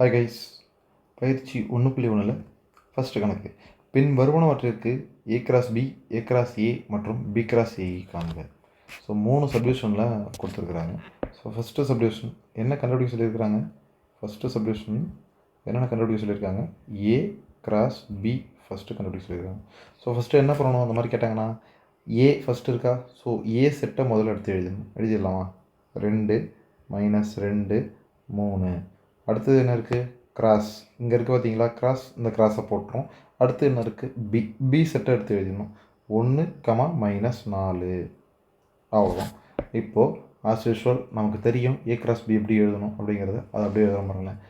Hi guys பயிற்சி ஒன்று புள்ளி ஒன்றில் ஃபஸ்ட்டு கணக்கு. பின் வருவனவற்றிற்கு A cross B A cross A மற்றும் பி கிராஸ் ஏ காணுங்க ஸோ மூணு சப்டிவிஷனில் கொடுத்துருக்குறாங்க. ஸோ ஃபஸ்ட்டு சப்டிவிஷன் என்ன கண்டுபிடிக்க சொல்லியிருக்கிறாங்க? ஃபஸ்ட்டு சப்டிவிஷன் என்னென்ன கண்டுபிடிக்க சொல்லியிருக்காங்க? ஏ கிராஸ் பி ஃபஸ்ட்டு கண்டுபிடிக்க சொல்லியிருக்காங்க. ஸோ ஃபஸ்ட்டு என்ன பண்ணணும்? அந்த மாதிரி கேட்டாங்கன்னா ஏ ஃபஸ்ட்டு இருக்கா? ஸோ ஏ செட்டை முதல்ல எடுத்து எழுதணும். எழுதிடலாமா? ரெண்டு மைனஸ் ரெண்டு மூணு. அடுத்தது என்ன இருக்குது கிராஸ் இங்கே இருக்குது பார்த்தீங்களா கிராஸ் இந்த கிராஸை போட்டுரும். அடுத்து என்ன இருக்குது பி பி செட்டை எடுத்து எழுதிடணும். ஒன்று கமா மைனஸ் நாலு. அவ்வளோதான் இப்போது ஆஸ் யூஷுவல் நமக்கு தெரியும் ஏ கிராஸ் பி எப்படி எழுதணும் அப்படிங்கிறத. அதை அப்படியே எழுத பாருங்களேன்.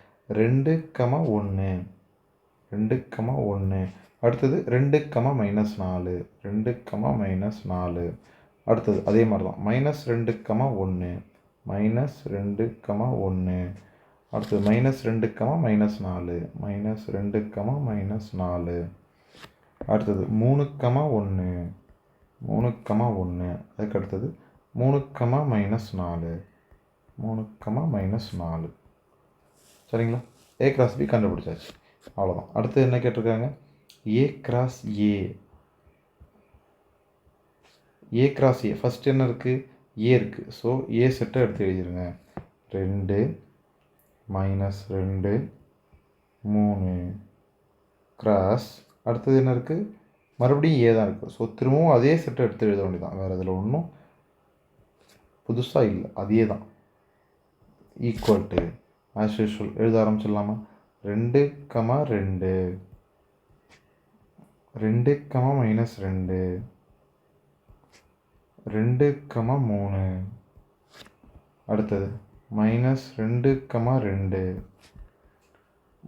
ரெண்டு கமா ஒன்று ரெண்டு கமா ஒன்று அடுத்தது ரெண்டு கமா மைனஸ் நாலு. ரெண்டு கமா மைனஸ் நாலு. அடுத்தது அதே மாதிரி தான் மைனஸ் ரெண்டு கமா ஒன்று மைனஸ் ரெண்டு கமா ஒன்று அடுத்தது மைனஸ் ரெண்டு கமா மைனஸ் நாலு. மைனஸ் ரெண்டு கமா மைனஸ் நாலு. அடுத்தது மூணு கமா ஒன்று மூணு கமா ஒன்று அதுக்கு அடுத்தது மூணு கமா மைனஸ் நாலு. மூணு கமா மைனஸ் நாலு. சரிங்களா? ஏ கிராஸ் பி கண்டுபிடிச்சாச்சு. அவ்வளோதான் அடுத்து என்ன கேட்டிருக்காங்க? A cross A A cross A first என்ன இருக்குது ஏ இருக்குது ஸோ ஏ செட்டை எடுத்து எழுதிடுங்க ரெண்டு மைனஸ் ரெண்டு மூணு. கிராஸ் அடுத்தது என்ன இருக்குது மறுபடியும் ஏ தான் இருக்குது ஸோ திரும்பவும் அதே செட்டை எடுத்து எழுத வேண்டியதான் வேறு இதில் ஒன்றும் புதுசாக இல்லை. அதே தான். ஈக்குவல் டு ஆஸ் யூஷுவல் எழுத ஆரம்பிச்சிடலாமா? ரெண்டு கமா ரெண்டு. ரெண்டு கமா மைனஸ் ரெண்டு. ரெண்டு கமா மூணு. அடுத்தது? மைனஸ் ரெண்டு கமா ரெண்டு.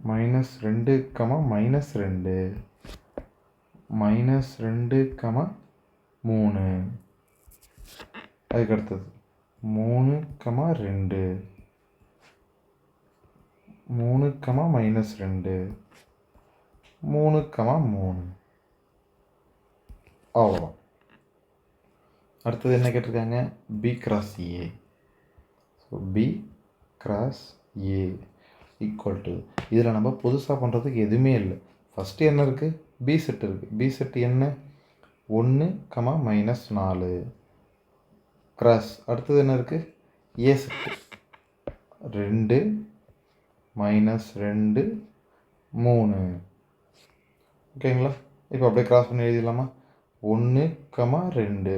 மைனஸ் ரெண்டு கமா மைனஸ் ரெண்டு. மைனஸ் ரெண்டு கமா மூணு. அதுக்கு அடுத்தது மூணு கமா ரெண்டு. மூணு கமா மைனஸ் ரெண்டு. மூணு கமா மூணு. அவ்வளோதான் அடுத்தது என்ன கேட்டிருக்காங்க? B cross A B cross A equal to இதில் நம்ம புதுசாக பண்ணுறதுக்கு எதுவுமே இல்லை. ஃபஸ்ட்டு என்ன இருக்குது பி செட் இருக்குது பி செட் என்ன? ஒன்று கமா மைனஸ் நாலு. கிராஸ் அடுத்தது என்ன இருக்குது ஏ செட்டு ரெண்டு மைனஸ் ரெண்டு மூணு. ஓகேங்களா இப்போ அப்படியே கிராஸ் பண்ணி எழுதிடலாமா? ஒன்று கமா ரெண்டு.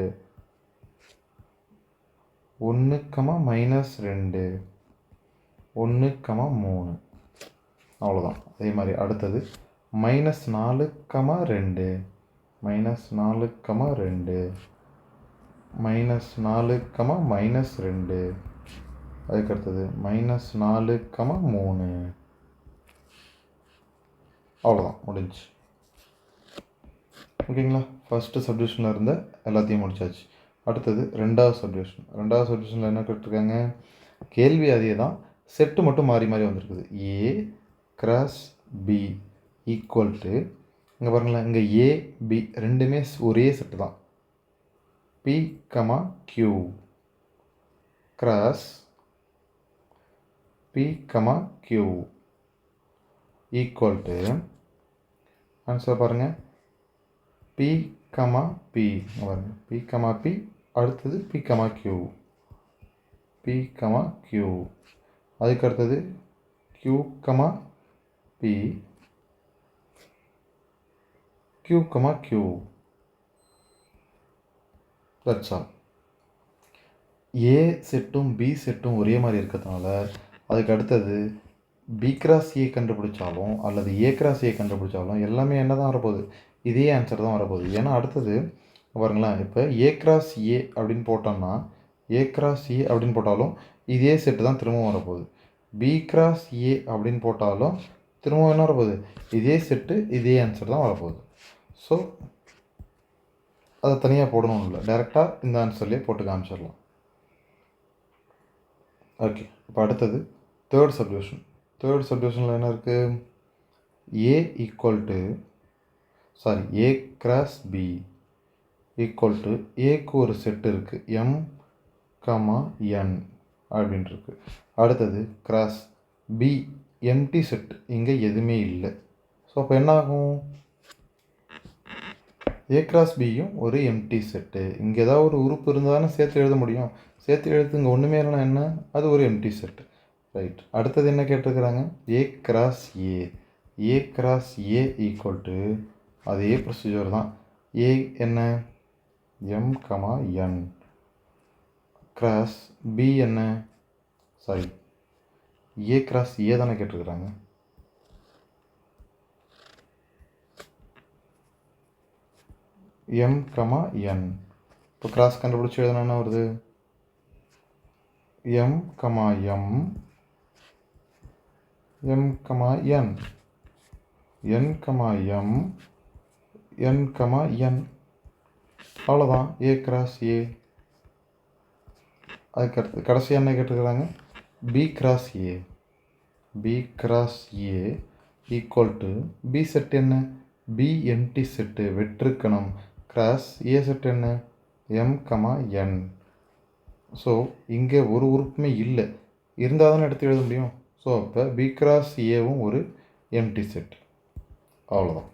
ஒன்று கமா மைனஸ் ரெண்டு. ஒன்று கமா மூணு. அவ்வளோதான் அதே மாதிரி அடுத்தது மைனஸ் நாலு கமா ரெண்டு. மைனஸ் நாலு கமா ரெண்டு. மைனஸ் நாலு கமா மைனஸ் ரெண்டு. அதுக்கு அடுத்தது மைனஸ் நாலு கமா மூணு. அவ்வளோதான் முடிஞ்சு ஓகேங்களா? ஃபஸ்ட்டு சப்டிவிஷனில் இருந்த எல்லாத்தையும் முடிச்சாச்சு. அடுத்தது ரெண்டாவது சொல்யூஷன் ரெண்டாவது சொல்யூஷனில் என்ன கேட்டிருக்காங்க கேள்வி அதே தான். செட்டு மட்டும் மாறி மாறி வந்திருக்குது. A cross B equal to இங்கே பாருங்களேன் இங்கே ஏ பி ரெண்டுமே ஒரே செட்டு தான். B comma Q cross B comma Q equal to answer பாருங்கள் பி கமா பி. பாருங்கள் பி கமா பி அடுத்தது B comma Q B comma Q அதுக்கு அடுத்தது Q comma B Q comma Q that's all A செட்டும் B செட்டும் ஒரே மாதிரி இருக்கிறதுனால அதுக்கு அடுத்தது பி கிராஸ் ஏ கண்டுபிடிச்சாலும் அல்லது ஏ கிராஸ் ஏ கண்டுபிடிச்சாலும் எல்லாமே என்ன தான் வரப்போகுது? இதே ஆன்சர் தான் வரப்போகுது. ஏன்னா அடுத்தது பாருங்களேன் இப்போ ஏ கிராஸ் ஏ அப்படின்னு போட்டோம்னா ஏ கிராஸ் ஏ அப்படின்னு போட்டாலும் இதே செட்டு தான் திரும்பவும் வரப்போகுது. பி கிராஸ் ஏ அப்படின்னு போட்டாலும் திரும்பவும் என்ன வரப்போகுது? இதே செட்டு இதே ஆன்சர் தான் வரப்போகுது. ஸோ அதை தனியாக போடணும் இல்லை டேரெக்டாக இந்த ஆன்சர்லேயே போட்டு காமிச்சிடலாம். ஓகே இப்போ அடுத்தது தேர்ட் சப்டிவிஷன் தேர்ட் சப்டிவிஷனில் என்ன இருக்குது A equal to sorry A cross B equal to ஏக்கு ஒரு செட் இருக்குது எம் கமா என் அப்படின்ட்டுருக்கு அடுத்தது கிராஸ் பி எம்டி செட் இங்கே எதுவுமே இல்லை. ஸோ அப்போ என்ன ஆகும் ஏ கிராஸ் பியும் ஒரு எம்டி செட்டு இங்கே ஏதாவது ஒரு உறுப்பு இருந்தால் தானே சேர்த்து எழுத முடியும். சேர்த்து எழுத்து இங்கே ஒன்றுமே இல்லைனா என்ன? அது ஒரு எம்டி செட்டு ரைட் அடுத்தது என்ன கேட்டிருக்கிறாங்க? A cross A A cross A equal to அதே ப்ரொசீஜர் தான். ஏ என்ன? M comma N cross B என்ன? சாரி ஏ கிராஸ் ஏ தானே கேட்டிருக்கிறாங்க. எம் கமா என் இப்போ கிராஸ் கண்டுபிடிச்சி எழுதுனா என்ன வருது? M comma M M comma N N comma M N comma N அவ்வளோதான் ஏ கிராஸ் ஏ அதுக்கடுத்து கடைசி என்ன கேட்டுருக்குறாங்க. B cross A B cross A equal to B set என்ன? பி எம்டி செட்டு வெற்றுக்கணம் கிராஸ் ஏ செட் என்ன? M comma N so இங்கே ஒரு உறுப்புமே இல்லை. இருந்தால் தானே எடுத்து எழுத முடியும். ஸோ அப்போ பி கிராஸ் ஏவும் ஒரு எம்டி செட் அவ்வளோதான்